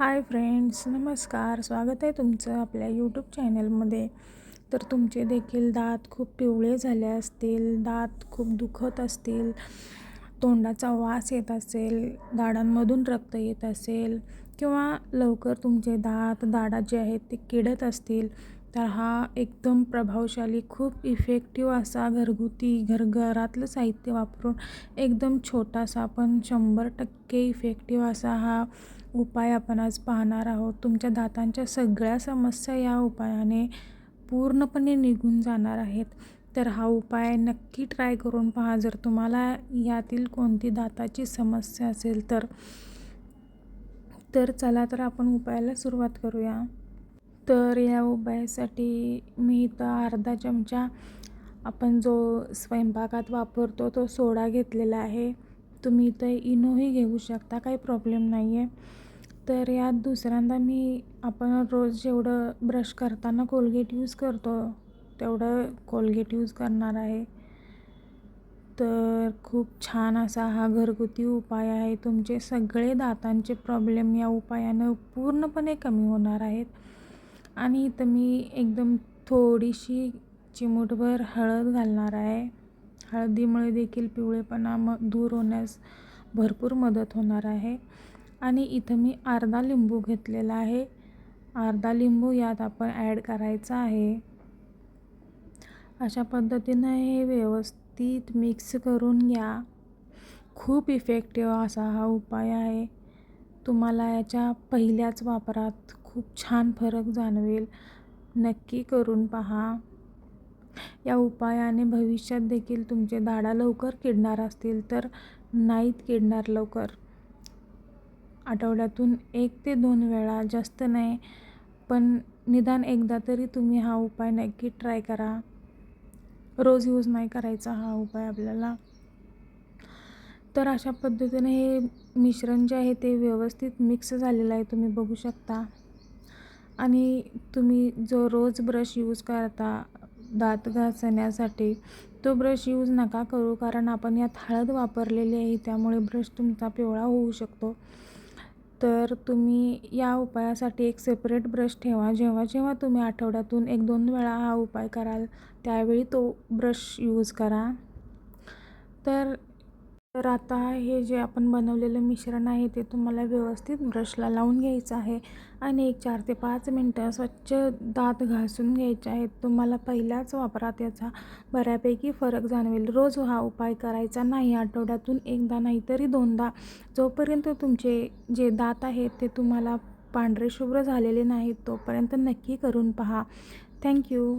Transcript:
Hi friends नमस्कार. स्वागत आहे तुमचं आपल्या यूट्यूब चॅनलमध्ये तर तुमचे देखील दात खूप पिवळे झाले असतील दात खूप दुखत असतील तोंडाचा वास येत असेल दाडांमधून रक्त येत असेल किंवा लवकर तुमचे दात दाडा जे आहेत ते किडत असतील तर हा एकदम प्रभावशाली खूप इफेक्टिव्ह असा घरगुती घर घरातलं साहित्य वापरून एकदम छोटासा पण शंभर टक्के इफेक्टिव्ह असा हा उपाय आपण आज पाहणार आहोत. तुमच्या दातांच्या सगळ्या समस्या या उपायाने पूर्णपणे निघून जाणार आहेत. तर हा उपाय नक्की ट्राय करून पहा. जर तुम्हाला यातील कोणती दाताची समस्या असेल तर तर चला तर आपण उपायाला सुरुवात करूया. तर या उपायासाठी मी इथं अर्धा चमचा आपण जो स्वयंपाकात वापरतो तो सोडा घेतलेला आहे. तुम्ही इथं इनोही घेऊ शकता काही प्रॉब्लेम नाही आहे तर यात दुसऱ्यांदा मी आपण रोज जेवढं ब्रश करताना कोलगेट यूज करतो तेवढं कोलगेट यूज करणार आहे. तर खूप छान असा हा घरगुती उपाय आहे. तुमचे सगळे दातांचे प्रॉब्लेम या उपायानं पूर्णपणे कमी होणार आहेत. आणि इथं मी एकदम थोडीशी चिमूटभर हळद घालणार आहे. हळदीमुळे देखील पिवळेपणा म दूर होण्यास भरपूर मदत होणार आहे. आणि इथं मी अर्धा लिंबू घेतलेला आहे. अर्धा लिंबू यात आपण ॲड करायचा आहे. अशा पद्धतीनं हे व्यवस्थित मिक्स करून घ्या. खूप इफेक्टिव्ह असा हा उपाय आहे. तुम्हाला याच्या पहिल्याच वापरात खूप छान फरक जाणवेल. नक्की करून पहा. या उपायाने भविष्यात देखील तुमचे दाढा लवकर किडणार असतील तर नाहीत किडणार लवकर. आठवड्यातून एक ते दोन वेळा जास्त नाही पण निदान एकदा तरी तुम्ही हा उपाय नक्की ट्राय करा. रोज यूज नाही करायचा हा उपाय आपल्याला. तर अशा पद्धतीने हे मिश्रण जे आहे ते व्यवस्थित मिक्स झालेलं आहे तुम्ही बघू शकता. आणि तुम्ही जो रोज ब्रश यूज करता दात घासण्यासाठी तो ब्रश यूज नका करू. कारण आपण यात हळद वापरलेली आहे त्यामुळे ब्रश तुमचा पिवळा होऊ शकतो. तर तुम्ही या उपायासाठी एक सेपरेट ब्रश ठेवा. जेव्हा जेव्हा तुम्ही आठवड्यातून एक दोन वेळा हा उपाय कराल त्यावेळी तो ब्रश यूज करा. तर तर आता हे जे आपण बनवलेलं मिश्रण आहे ते तुम्हाला व्यवस्थित ब्रशला लावून घ्यायचं आहे आणि एक चार ते पाच मिनटं स्वच्छ दात घासून घ्यायचे आहेत. तुम्हाला पहिल्याच वापरात याचा बऱ्यापैकी फरक जाणवेल. रोज हा उपाय करायचा नाही आठवड्यातून एकदा नाहीतरी दोनदा. जोपर्यंत तुमचे जे दात आहेत ते तुम्हाला पांढरे शुभ्र झालेले नाहीत तोपर्यंत नक्की करून पहा. थँक्यू.